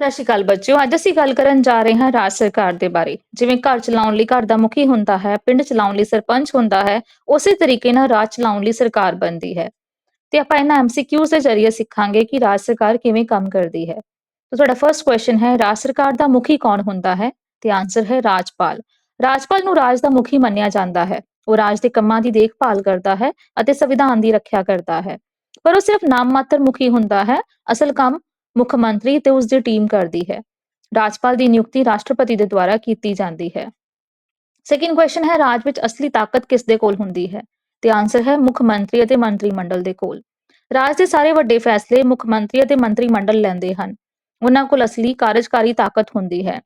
ਸਤਿ ਸ਼੍ਰੀ ਅਕਾਲ ਬੱਚਿਓ, ਅੱਜ ਅਸੀਂ ਗੱਲ ਕਰਨ ਜਾ ਰਹੇ ਹਾਂ ਰਾਜ ਸਰਕਾਰ ਦੇ ਬਾਰੇ। ਜਿਵੇਂ ਘਰ ਚਲਾਉਣ ਲਈ ਘਰ ਦਾ ਮੁਖੀ ਹੁੰਦਾ ਹੈ, ਪਿੰਡ ਚਲਾਉਣ ਲਈ ਸਰਪੰਚ ਹੁੰਦਾ ਹੈ, ਉਸੇ ਤਰੀਕੇ ਨਾਲ ਰਾਜ ਚਲਾਉਣ ਲਈ ਸਰਕਾਰ ਬਣਦੀ ਹੈ। ਤੇ ਆਪਾਂ ਇਹਨਾਂ ਐਮਸੀਕਿਊਜ਼ ਦੇ ਜ਼ਰੀਏ ਸਿੱਖਾਂਗੇ ਕਿ ਰਾਜ ਸਰਕਾਰ ਕਿਵੇਂ ਕੰਮ ਕਰਦੀ ਹੈ। ਤਾਂ ਤੁਹਾਡਾ ਫਰਸਟ ਕੁਐਸਚਨ ਹੈ, ਰਾਜ ਸਰਕਾਰ ਦਾ ਮੁਖੀ ਕੌਣ ਹੁੰਦਾ ਹੈ? ਤੇ ਆਨਸਰ ਹੈ ਰਾਜਪਾਲ। ਰਾਜਪਾਲ ਨੂੰ ਰਾਜ ਦਾ ਮੁਖੀ ਮੰਨਿਆ ਜਾਂਦਾ ਹੈ। ਉਹ ਰਾਜ ਦੇ ਕੰਮਾਂ ਦੀ ਦੇਖਭਾਲ ਕਰਦਾ ਹੈ ਅਤੇ ਸੰਵਿਧਾਨ ਦੀ ਰੱਖਿਆ ਕਰਦਾ ਹੈ। ਪਰ ਉਹ ਸਿਰਫ ਨਾਮ ਮਾਤਰ ਮੁਖੀ ਹੁੰਦਾ ਹੈ। ਅਸਲ ਕੰਮ ਮੁੱਖ ਮੰਤਰੀ ਤੇ ਉਸ ਦੀ ਟੀਮ ਕਰਦੀ ਹੈ। ਰਾਜਪਾਲ ਦੀ ਨਿਯੁਕਤੀ ਰਾਸ਼ਟਰਪਤੀ ਦੇ ਦੁਆਰਾ ਕੀਤੀ ਜਾਂਦੀ ਹੈ। ਸੈਕਿੰਡ ਕੁਐਸਚਨ ਹੈ, ਰਾਜ ਵਿੱਚ ਅਸਲੀ ਤਾਕਤ ਕਿਸ ਦੇ ਕੋਲ ਹੁੰਦੀ ਹੈ? ਤੇ ਆਨਸਰ ਹੈ, ਮੁੱਖ ਮੰਤਰੀ ਅਤੇ ਮੰਤਰੀ ਮੰਡਲ ਦੇ ਕੋਲ। ਰਾਜ ਦੇ ਸਾਰੇ ਵੱਡੇ ਫੈਸਲੇ ਮੁੱਖ ਮੰਤਰੀ ਅਤੇ ਮੰਤਰੀ ਮੰਡਲ ਲੈਂਦੇ ਹਨ। ਉਹਨਾਂ ਕੋਲ ਅਸਲੀ ਕਾਰਜਕਾਰੀ ਤਾਕਤ ਹੁੰਦੀ ਹੈ।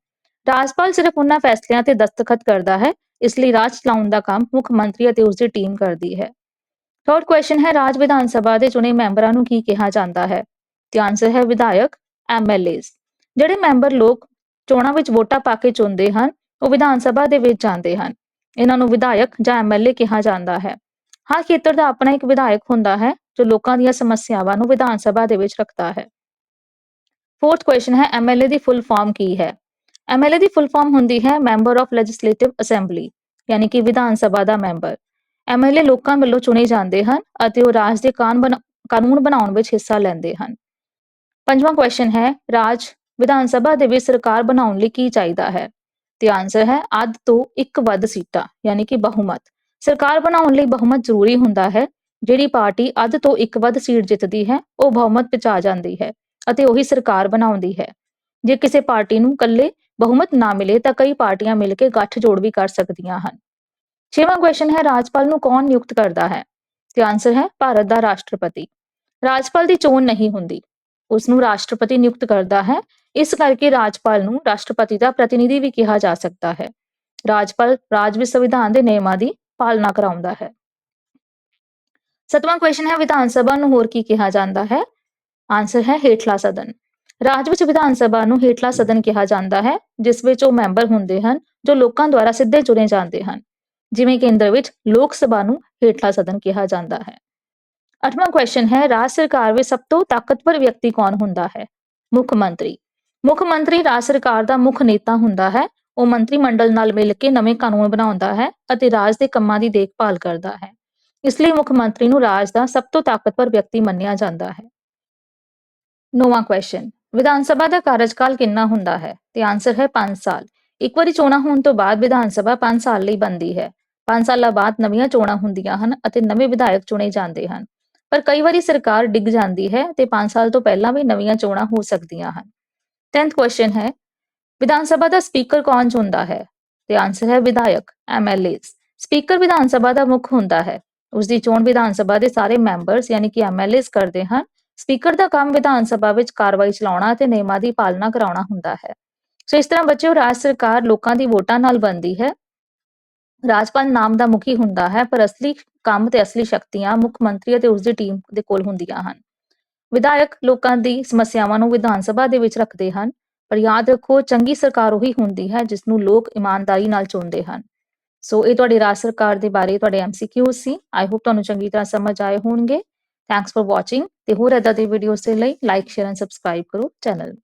ਰਾਜਪਾਲ ਸਿਰਫ ਉਹਨਾਂ ਫੈਸਲਿਆਂ ਤੇ ਦਸਤਖਤ ਕਰਦਾ ਹੈ, ਇਸ ਲਈ ਰਾਜ ਚਲਾਉਣ ਦਾ ਕੰਮ ਮੁੱਖ ਮੰਤਰੀ ਅਤੇ ਉਸ ਦੀ ਟੀਮ ਕਰਦੀ ਹੈ। ਥਰਡ ਕੁਐਸਚਨ ਹੈ, ਰਾਜ ਵਿਧਾਨ ਸਭਾ ਦੇ ਚੁਣੇ ਮੈਂਬਰਾਂ ਨੂੰ ਕੀ ਕਿਹਾ ਜਾਂਦਾ ਹੈ? ਤੇ ਆਨਸਰ ਹੈ ਵਿਧਾਇਕ ਐਮਐਲਏਜ਼ ਜਿਹੜੇ ਮੈਂਬਰ ਲੋਕ ਚੋਣਾਂ ਵਿੱਚ ਵੋਟਾਂ ਪਾ ਕੇ ਚੁਣਦੇ ਹਨ, ਉਹ ਵਿਧਾਨ ਸਭਾ ਦੇ ਵਿੱਚ ਜਾਂਦੇ ਹਨ। ਇਹਨਾਂ ਨੂੰ ਵਿਧਾਇਕ ਜਾਂ ਐਮਐਲਏ ਕਿਹਾ ਜਾਂਦਾ ਹੈ। ਹਰ ਖੇਤਰ ਦਾ ਆਪਣਾ ਇੱਕ ਵਿਧਾਇਕ ਹੁੰਦਾ ਹੈ, ਜੋ ਲੋਕਾਂ ਦੀਆਂ ਸਮੱਸਿਆਵਾਂ ਨੂੰ ਵਿਧਾਨ ਸਭਾ ਦੇ ਵਿੱਚ ਰੱਖਦਾ ਹੈ। ਫੋਰਥ ਕੁਐਸਚਨ ਹੈ ਐਮਐਲਏ ਦੀ ਫੁੱਲ ਫਾਰਮ ਕੀ ਹੈ? ਐਮਐਲਏ ਦੀ ਫੁੱਲ ਫਾਰਮ ਹੁੰਦੀ ਹੈ ਮੈਂਬਰ ਆਫ ਲੈਜਿਸਲੇਟਿਵ ਅਸੈਂਬਲੀ ਯਾਨੀ ਕਿ ਵਿਧਾਨ ਸਭਾ ਦਾ ਮੈਂਬਰ। ਐਮਐਲਏ ਲੋਕਾਂ ਵੱਲੋਂ ਚੁਣੇ ਜਾਂਦੇ ਹਨ ਅਤੇ ਉਹ ਰਾਜ ਦੇ ਕਾਨੂੰਨ ਬਣਾਉਣ ਵਿੱਚ ਹਿੱਸਾ ਲੈਂਦੇ ਹਨ। ਪੰਜਵਾਂ ਕੁਐਸਚਨ ਹੈ, ਰਾਜ ਵਿਧਾਨ ਸਭਾ ਦੇ ਵਿੱਚ ਸਰਕਾਰ ਬਣਾਉਣ ਲਈ ਕੀ ਚਾਹੀਦਾ ਹੈ? ਤੇ ਆਨਸਰ ਹੈ ਅੱਧ ਤੋਂ ਇੱਕ ਵੱਧ ਸੀਟਾਂ, ਯਾਨੀ ਕਿ ਬਹੁਮਤ। ਸਰਕਾਰ ਬਣਾਉਣ ਲਈ ਬਹੁਮਤ ਜ਼ਰੂਰੀ ਹੁੰਦਾ ਹੈ, ਜਿਹੜੀ ਪਾਰਟੀ ਅੱਧ ਤੋਂ ਇੱਕ ਵੱਧ ਸੀਟ ਜਿੱਤਦੀ ਹੈ, ਉਹ ਬਹੁਮਤ ਵਿੱਚ ਆ ਜਾਂਦੀ ਹੈ ਅਤੇ ਉਹੀ ਸਰਕਾਰ ਬਣਾਉਂਦੀ ਹੈ। ਜੇ ਕਿਸੇ ਪਾਰਟੀ ਨੂੰ ਇਕੱਲੇ ਬਹੁਮਤ ਨਾ ਮਿਲੇ, ਤਾਂ ਕਈ ਪਾਰਟੀਆਂ ਮਿਲ ਕੇ ਗੱਠਜੋੜ ਵੀ ਕਰ ਸਕਦੀਆਂ ਹਨ। ਛੇਵਾਂ ਕੁਐਸਚਨ ਹੈ, ਰਾਜਪਾਲ ਨੂੰ ਕੌਣ ਨਿਯੁਕਤ ਕਰਦਾ ਹੈ? ਤੇ ਆਨਸਰ ਹੈ ਭਾਰਤ ਦਾ ਰਾਸ਼ਟਰਪਤੀ। ਰਾਜਪਾਲ ਦੀ ਚੋਣ ਨਹੀਂ ਹੁੰਦੀ। ਉਸ ਨੂੰ ਰਾਸ਼ਟਰਪਤੀ ਨਿਯੁਕਤ ਕਰਦਾ ਹੈ। ਇਸ ਕਰਕੇ ਰਾਜਪਾਲ ਨੂੰ ਰਾਸ਼ਟਰਪਤੀ ਦਾ ਪ੍ਰਤੀਨਿਧੀ ਵੀ ਕਿਹਾ ਜਾ ਸਕਦਾ ਹੈ। ਰਾਜਪਾਲ ਰਾਜ ਵਿੱਚ ਸੰਵਿਧਾਨ ਦੇ ਨਿਯਮਾਂ ਦੀ ਪਾਲਣਾ ਕਰਾਉਂਦਾ ਹੈ। ਸਤਵਾਂ ਕੁਐਸਚਨ ਹੈ, ਵਿਧਾਨ ਸਭਾ ਨੂੰ ਹੋਰ ਕੀ ਕਿਹਾ ਜਾਂਦਾ ਹੈ? ਆਨਸਰ ਹੈ, ਹੇਠਲਾ ਸਦਨ। ਰਾਜ ਵਿੱਚ ਵਿਧਾਨ ਸਭਾ ਨੂੰ ਹੇਠਲਾ ਸਦਨ ਕਿਹਾ ਜਾਂਦਾ ਹੈ, ਜਿਸ ਵਿੱਚ ਉਹ ਮੈਂਬਰ ਹੁੰਦੇ ਹਨ, ਜੋ ਲੋਕਾਂ ਦੁਆਰਾ ਸਿੱਧੇ ਚੁਣੇ ਜਾਂਦੇ ਹਨ। ਜਿਵੇਂ ਕੇਂਦਰ ਵਿੱਚ ਲੋਕ ਸਭਾ ਨੂੰ ਹੇਠਲਾ ਸਦਨ ਕਿਹਾ ਜਾਂਦਾ ਹੈ। ਅੱਠਵਾਂ ਕੁਐਸਚਨ ਹੈ, ਰਾਜ ਸਰਕਾਰ ਵਿੱਚ ਸਭ ਤੋਂ ਤਾਕਤਵਰ ਵਿਅਕਤੀ ਕੌਣ ਹੁੰਦਾ ਹੈ? ਮੁੱਖ ਮੰਤਰੀ। ਮੁੱਖ ਮੰਤਰੀ ਰਾਜ ਸਰਕਾਰ ਦਾ ਮੁੱਖ ਨੇਤਾ ਹੁੰਦਾ ਹੈ। ਉਹ ਮੰਤਰੀ ਮੰਡਲ ਨਾਲ ਮਿਲ ਕੇ ਨਵੇਂ ਕਾਨੂੰਨ ਬਣਾਉਂਦਾ ਹੈ ਅਤੇ ਰਾਜ ਦੇ ਕੰਮਾਂ ਦੀ ਦੇਖਭਾਲ ਕਰਦਾ ਹੈ। ਇਸ ਲਈ ਮੁੱਖ ਮੰਤਰੀ ਨੂੰ ਰਾਜ ਦਾ ਸਭ ਤੋਂ ਤਾਕਤਵਰ ਵਿਅਕਤੀ ਮੰਨਿਆ ਜਾਂਦਾ ਹੈ। ਨੌਵਾਂ ਕੁਐਸਚਨ ਵਿਧਾਨ ਸਭਾ ਦਾ ਕਾਰਜਕਾਲ ਕਿੰਨਾ ਹੁੰਦਾ ਹੈ? ਤੇ ਆਨਸਰ ਹੈ 5 ਸਾਲ। ਇੱਕ ਵਾਰੀ ਚੋਣਾਂ ਹੋਣ ਤੋਂ ਬਾਅਦ ਵਿਧਾਨ ਸਭਾ 5 ਸਾਲ ਲਈ ਬਣਦੀ ਹੈ। 5 ਸਾਲਾਂ ਬਾਅਦ ਨਵੀਆਂ ਚੋਣਾਂ ਹੁੰਦੀਆਂ ਹਨ ਅਤੇ ਨਵੇਂ ਵਿਧਾਇਕ ਚੁਣੇ ਜਾਂਦੇ ਹਨ। ਪਰ ਕਈ ਵਾਰੀ ਸਰਕਾਰ ਡਿੱਗ ਜਾਂਦੀ ਹੈ ਤੇ 5 ਸਾਲ ਤੋਂ ਪਹਿਲਾਂ ਵੀ ਨਵੀਆਂ ਚੋਣਾਂ ਹੋ ਸਕਦੀਆਂ ਹਨ। 10th ਕੁਐਸਚਨ ਹੈ, ਵਿਧਾਨ ਸਭਾ ਦਾ ਸਪੀਕਰ ਕੌਣ ਚੁਣਦਾ ਹੈ? ਤੇ ਆਨਸਰ ਹੈ ਵਿਧਾਇਕ ਐਮਐਲਏਸ ਸਪੀਕਰ ਵਿਧਾਨ ਸਭਾ ਦਾ ਮੁੱਖ ਹੁੰਦਾ ਹੈ। ਉਸ ਦੀ ਚੋਣ ਵਿਧਾਨ ਸਭਾ ਦੇ ਸਾਰੇ ਮੈਂਬਰਸ ਯਾਨੀ ਕਿ ਐਮਐਲਏਸ ਕਰਦੇ ਹਨ। ਸਪੀਕਰ ਦਾ ਕੰਮ ਵਿਧਾਨ ਸਭਾ ਵਿੱਚ ਕਾਰਵਾਈ ਚਲਾਉਣਾ ਅਤੇ ਨਿਯਮਾਂ ਦੀ ਪਾਲਣਾ ਕਰਾਉਣਾ ਹੁੰਦਾ ਹੈ। ਸੋ ਇਸ ਤਰ੍ਹਾਂ ਬੱਚਿਓ, ਰਾਜ ਸਰਕਾਰ ਲੋਕਾਂ ਦੀ ਵੋਟਾਂ ਨਾਲ ਬਣਦੀ ਹੈ। ਰਾਜਪਾਲ ਨਾਮ ਦਾ ਮੁਖੀ ਹੁੰਦਾ ਹੈ, ਪਰ ਅਸਲੀ ਕੰਮ ਤੇ ਅਸਲੀ ਸ਼ਕਤੀਆਂ ਮੁੱਖ ਮੰਤਰੀ ਅਤੇ ਉਸ ਦੀ ਟੀਮ ਦੇ ਕੋਲ ਹੁੰਦੀਆਂ ਹਨ। ਵਿਧਾਇਕ ਲੋਕਾਂ ਦੀ ਸਮੱਸਿਆਵਾਂ ਨੂੰ ਵਿਧਾਨ ਸਭਾ ਦੇ ਵਿੱਚ ਰੱਖਦੇ ਹਨ, ਪਰ ਯਾਦ ਰੱਖੋ, ਚੰਗੀ ਸਰਕਾਰ ਉਹੀ ਹੁੰਦੀ ਹੈ ਜਿਸ ਨੂੰ ਲੋਕ ਇਮਾਨਦਾਰੀ ਨਾਲ ਚੁਣਦੇ ਹਨ। ਸੋ ਇਹ ਤੁਹਾਡੀ ਰਾਜ ਸਰਕਾਰ ਦੇ ਬਾਰੇ ਤੁਹਾਡੇ ਐਮਸੀਕਿਊ ਸੀ। ਆਈ ਹੋਪ ਤੁਹਾਨੂੰ ਚੰਗੀ ਤਰ੍ਹਾਂ ਸਮਝ ਆਏ ਹੋਣਗੇ। ਥੈਂਕਸ ਫॉर ਵਾਚਿੰਗ ਤੇ ਹੋਰ ਇਦਾਂ ਦੇ ਵੀਡੀਓਜ਼ ਦੇ ਲਈ ਲਾਈਕ ਸ਼ੇਅਰ ਐਂਡ ਸਬਸਕ੍ਰਾਈਬ ਕਰੋ ਚੈਨਲ